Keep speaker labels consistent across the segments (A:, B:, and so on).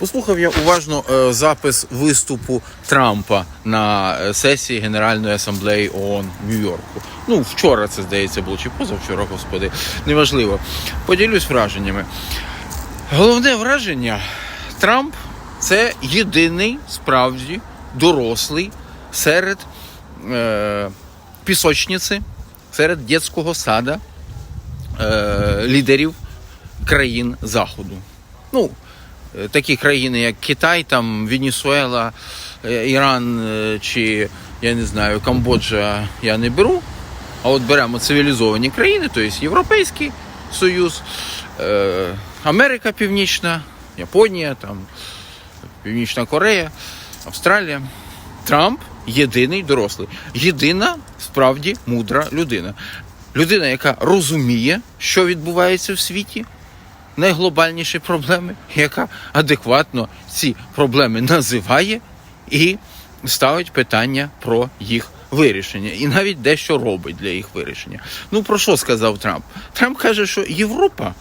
A: Послухав я уважно е, запис виступу Трампа на е, сесії Генеральної асамблеї ООН в Нью-Йорку. Ну, вчора це здається було, чи позавчора, господи, неважливо. Поділюсь враженнями. Головне враження: Трамп це єдиний справді дорослий серед е, пісочниці, серед дитячого сада е, лідерів країн Заходу. Ну, такі країни, як Китай, там, Венесуела, е, Іран е, чи я не знаю, Камбоджа я не беру. А от беремо цивілізовані країни, тобто Європейський Союз, е, Америка Північна, Японія, там, Північна Корея, Австралія. Трамп єдиний дорослий, єдина справді мудра людина. Людина, яка розуміє, що відбувається в світі, найглобальніші проблеми, яка адекватно ці проблеми називає і ставить питання про їх вирішення, і навіть дещо робить для їх вирішення. Ну про що сказав Трамп? Трамп каже, що Європа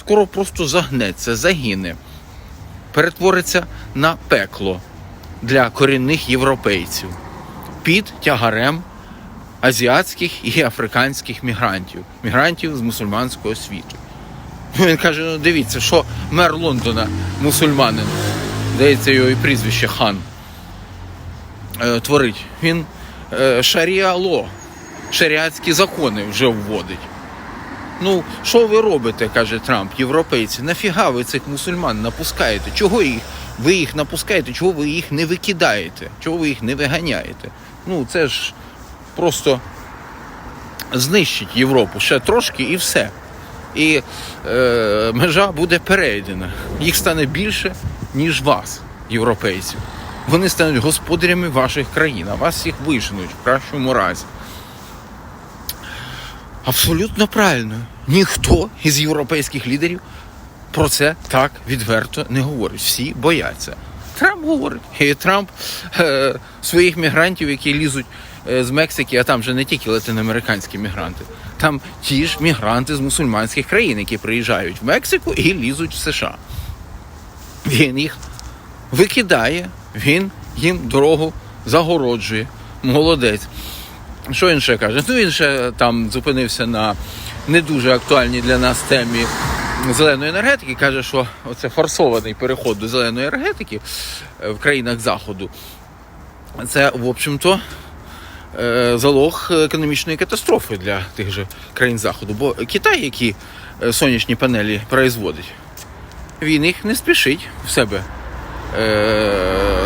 A: скоро просто загнеться, загине, перетвориться на пекло для корінних європейців під тягарем азіатських і африканських мігрантів, мігрантів з мусульманського світу. Він каже: ну дивіться, що мер Лондона, мусульманин, здається, його і прізвище хан е, творить. Він е, шаріало, шаріатські закони вже вводить. Ну, що ви робите, каже Трамп, європейці? Нафіга ви цих мусульман напускаєте? Чого їх? Ви їх напускаєте, чого ви їх не викидаєте? Чого ви їх не виганяєте? Ну, це ж просто знищить Європу ще трошки і все. І е, межа буде перейдена. Їх стане більше, ніж вас, європейців. Вони стануть господарями ваших країн, а вас їх виженуть в кращому разі. Абсолютно правильно. Ніхто із європейських лідерів про це так відверто не говорить. Всі бояться. Трамп говорить. І Трамп е, своїх мігрантів, які лізуть е, з Мексики, а там же не тільки латиноамериканські мігранти, там ті ж мігранти з мусульманських країн, які приїжджають в Мексику і лізуть в США. Він їх викидає, він їм дорогу загороджує. Молодець. Що він ще каже? Ну він ще там зупинився на не дуже актуальній для нас темі зеленої енергетики. Каже, що оце форсований переход до зеленої енергетики е, в країнах Заходу. Це, в общем-то, е, залог економічної катастрофи для тих же країн Заходу. Бо Китай, які е, сонячні панелі производить, він їх не спішить в себе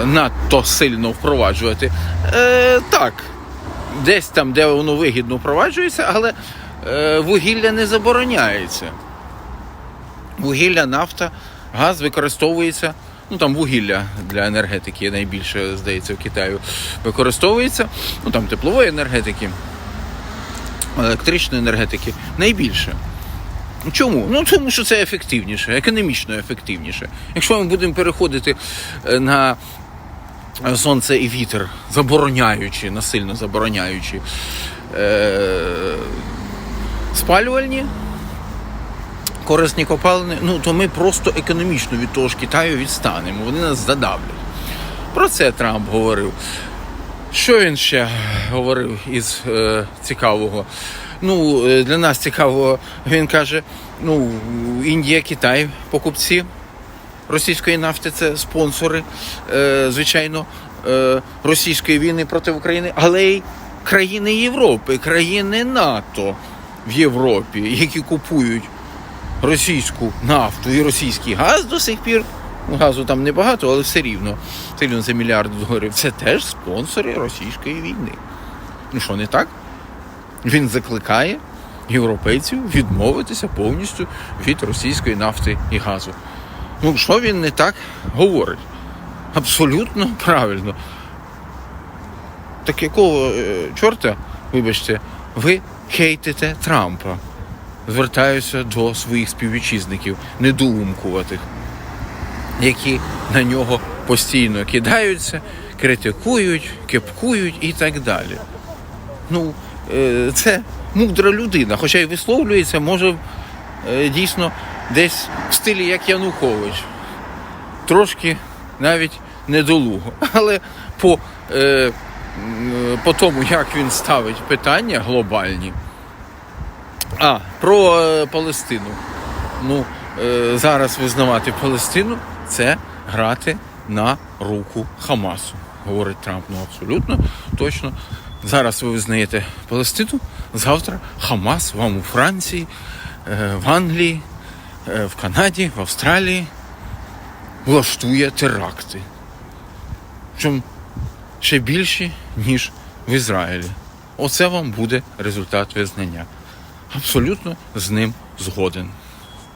A: надто сильно впроваджувати. Так, десь там, де воно вигідно впроваджується, але вугілля не забороняється. Вугілля, нафта, газ використовується. Ну там вугілля для енергетики найбільше, здається, в Китаю використовується. Ну там теплової енергетики, електричної енергетики найбільше. Чому? Ну тому що це ефективніше, економічно ефективніше. Якщо ми будемо переходити е, на сонце і вітер, забороняючи, насильно забороняючи е- спалювальні корисні копалини, ну то ми просто економічно від того ж Китаю відстанемо. Вони нас задавлять. Про це Трамп говорив. Що він ще говорив із е, цікавого? Ну, е, для нас цікавого, він каже: ну, Індія, Китай, покупці російської нафти це спонсори, е, звичайно, е, російської війни проти України, але й країни Європи, країни НАТО в Європі, які купують російську нафту і російський газ до сих пір. Ну, газу там небагато, але все рівно. Все рівно це мільярди доларів. Це теж спонсори російської війни. Ну що, не так? Він закликає європейців відмовитися повністю від російської нафти і газу. Ну, що він не так говорить? Абсолютно правильно. Так якого е, чорта, вибачте, ви хейтите Трампа? Звертаюся до своїх співвітчизників, недоумкуватих, які на нього постійно кидаються, критикують, кепкують і так далі. Ну, е, це мудра людина, хоча й висловлюється, може, е, дійсно десь в стилі як Янукович. трошки навіть недолуго. Але по, е, по тому, як він ставить питання глобальні. А, про е, Палестину. Ну, е, зараз визнавати Палестину це грати на руку Хамасу, говорить Трамп. Ну абсолютно точно. Зараз ви визнаєте Палестину, завтра Хамас вам у Франції, е, в Англії, в Канаді, в Австралії влаштує теракти. Причому ще більші, ніж в Ізраїлі. Оце вам буде результат визнання. Абсолютно з ним згоден.